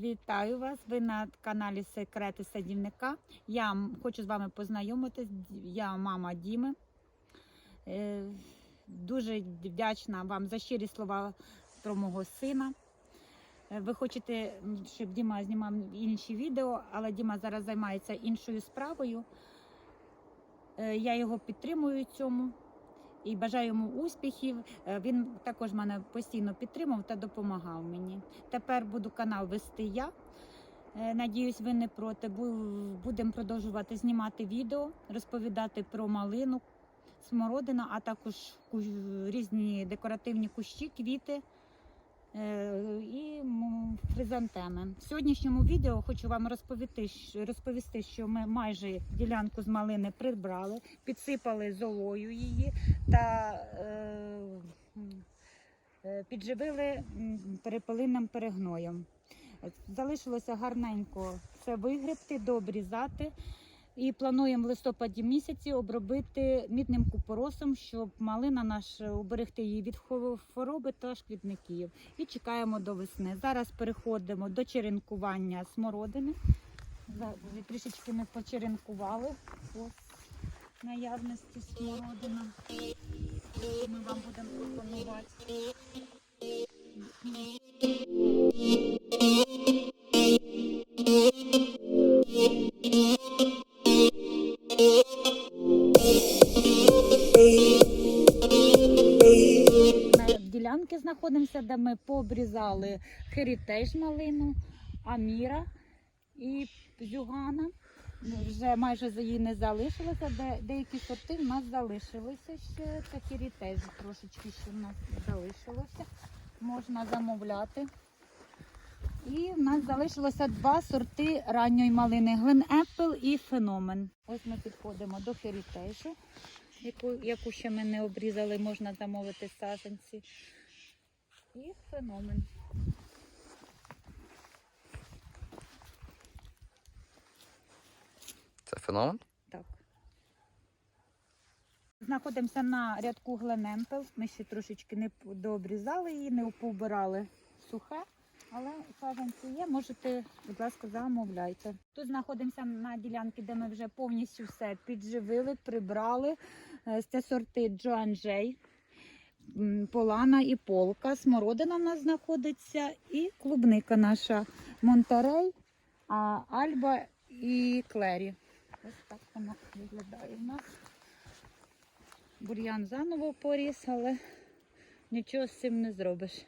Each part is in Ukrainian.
Вітаю вас! Ви на каналі Секрети садівника. Я хочу з вами познайомитись. Я мама Діми. Е, Дуже вдячна вам за щирі слова про мого сина. Е, Ви хочете, щоб Діма знімав інші відео, але Діма зараз займається іншою справою. Е, Я його підтримую цьому і бажаю йому успіхів. Е, Він також мене постійно підтримав та допомагав мені. Тепер буду канал вести я. Е, Надіюсь, ви не проти. Будемо продовжувати знімати відео, розповідати про малину, смородину, а також різні декоративні кущі, квіти і м, хризантеми. В сьогоднішньому відео хочу вам розповісти, розповісти, що ми майже ділянку з малини прибрали, підсипали золою її та е, е, підживили перепелинним перегноєм. Залишилося гарненько все вигребти, дообрізати. І плануємо в листопаді місяці обробити мідним купоросом, щоб малина наша уберегти її від хво- хвороби та шкідників. І чекаємо до весни. Зараз переходимо до черенкування смородини. За- Трішечки ми почеренкували. Ось наявності смородина. Ми вам будемо пропонувати. Знаходимося, ми пообрізали херітеж малину, аміра і зюгана. Ну, Вже майже її не залишилося. Де, деякі сорти в нас залишилися ще. Це херітеж трошечки ще в нас залишилося. Можна замовляти. І в нас залишилося два сорти ранньої малини Глен Еппл і Феномен. Ось ми підходимо до херітежу яку, яку ще ми не обрізали, можна замовити саджанці. І феномен. Це феномен? Так. Знаходимося на рядку Гленемпел. Ми ще трошечки не дообрізали її, не поубирали сухе. Але саджанці є, можете, будь ласка, замовляйте. Тут знаходимося на ділянці, де ми вже повністю все підживили, прибрали. Е, Це сорти Джоанжей, м, Полана і Полка. Смородина в нас знаходиться і клубника наша Монтерей, а, Альба і Клері. Ось так воно виглядає в нас. Бур'ян заново поріс, але нічого з цим не зробиш.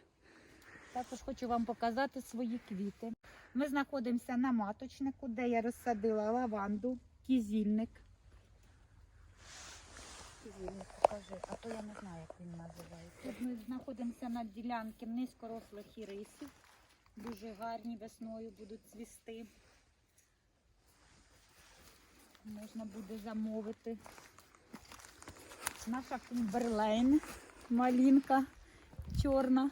Також хочу вам показати свої квіти. Ми знаходимося на маточнику, де я розсадила лаванду, кізільник. Кізільник покажи, а то я не знаю, як він називається. Тут ми знаходимося на ділянці низькорослих ірисів. Дуже гарні весною будуть цвісти. Можна буде замовити. Наша кумберлейн, малінка чорна.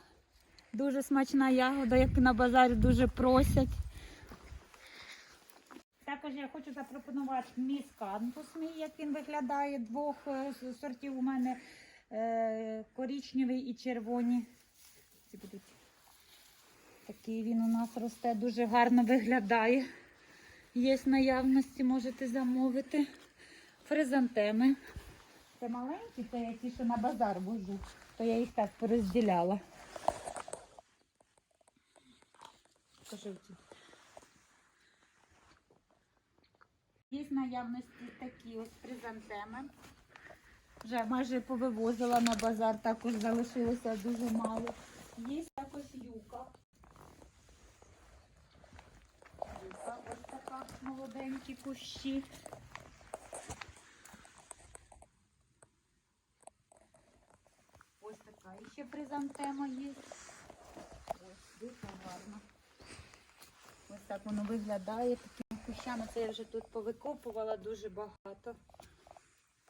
Дуже смачна ягода, як на базарі дуже просять. Також я хочу запропонувати міскантус мій, як він виглядає. Двох е, сортів у мене е, коричневий і червоні. Ці будуть. Такий він у нас росте, дуже гарно виглядає. Є в наявності, можете замовити. Фризантеми. Це маленькі, це я ті, що на базар вожу, то я їх так порозділяла. Покажи Є наявності такі ось фризантеми. Вже майже повивозила на базар, також залишилося дуже мало. Є також юка. Юка ось така молоденькі кущі. Ось така ще призантема є. Ось дуже гарно. Ось так воно виглядає кущами. Це я вже тут повикопувала дуже багато.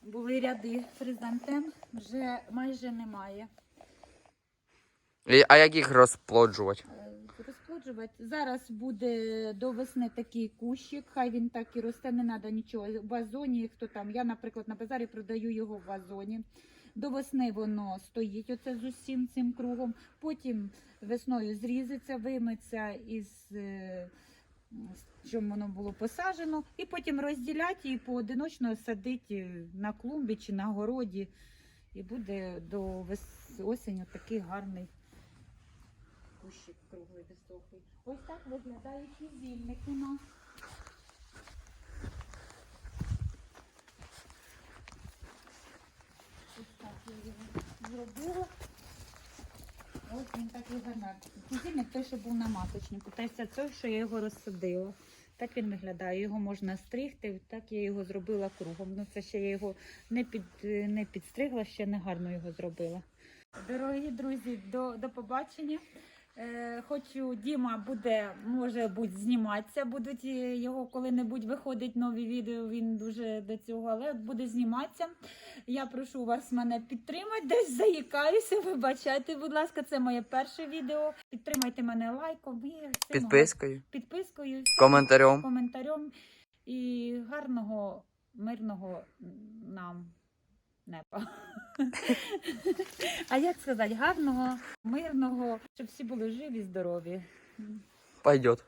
Були ряди фризантем, вже майже немає. І- А як їх розплоджувати? Е, Розплоджувати. Зараз буде до весни такий кущик, хай він так і росте, не треба нічого. В вазоні, хто там, я, наприклад, на базарі продаю його в вазоні. До весни воно стоїть оце з усім цим кругом. Потім весною зрізеться, виметься із е, чим воно було посаджено, і потім розділяти і поодиночно садити на клумбі чи на городі. І буде до осені такий гарний кущик круглий високий. Ось так виглядає кізільник у нас. Ось так я його зробила. Ось він такий гарний. Кізильник той, що був на маточнику. Та це той, що я його розсадила. Так він виглядає. Його можна стригти. Так я його зробила кругом. Ну це ще я його не під не підстригла, ще не гарно його зробила. Дорогі друзі, до, до побачення. Е, хочу, Діма буде, може бути, зніматися. Будуть його коли-небудь виходить нові відео. Він дуже до цього, але от буде зніматися. Я прошу вас мене підтримати, десь заїкаюся. Вибачайте, будь ласка, це моє перше відео. Підтримайте мене лайком і Підпискою, підпискою, коментарем. коментарем і гарного, мирного нам неба. А як сказати, гарного, мирного, щоб всі були живі, здорові. Пойдет.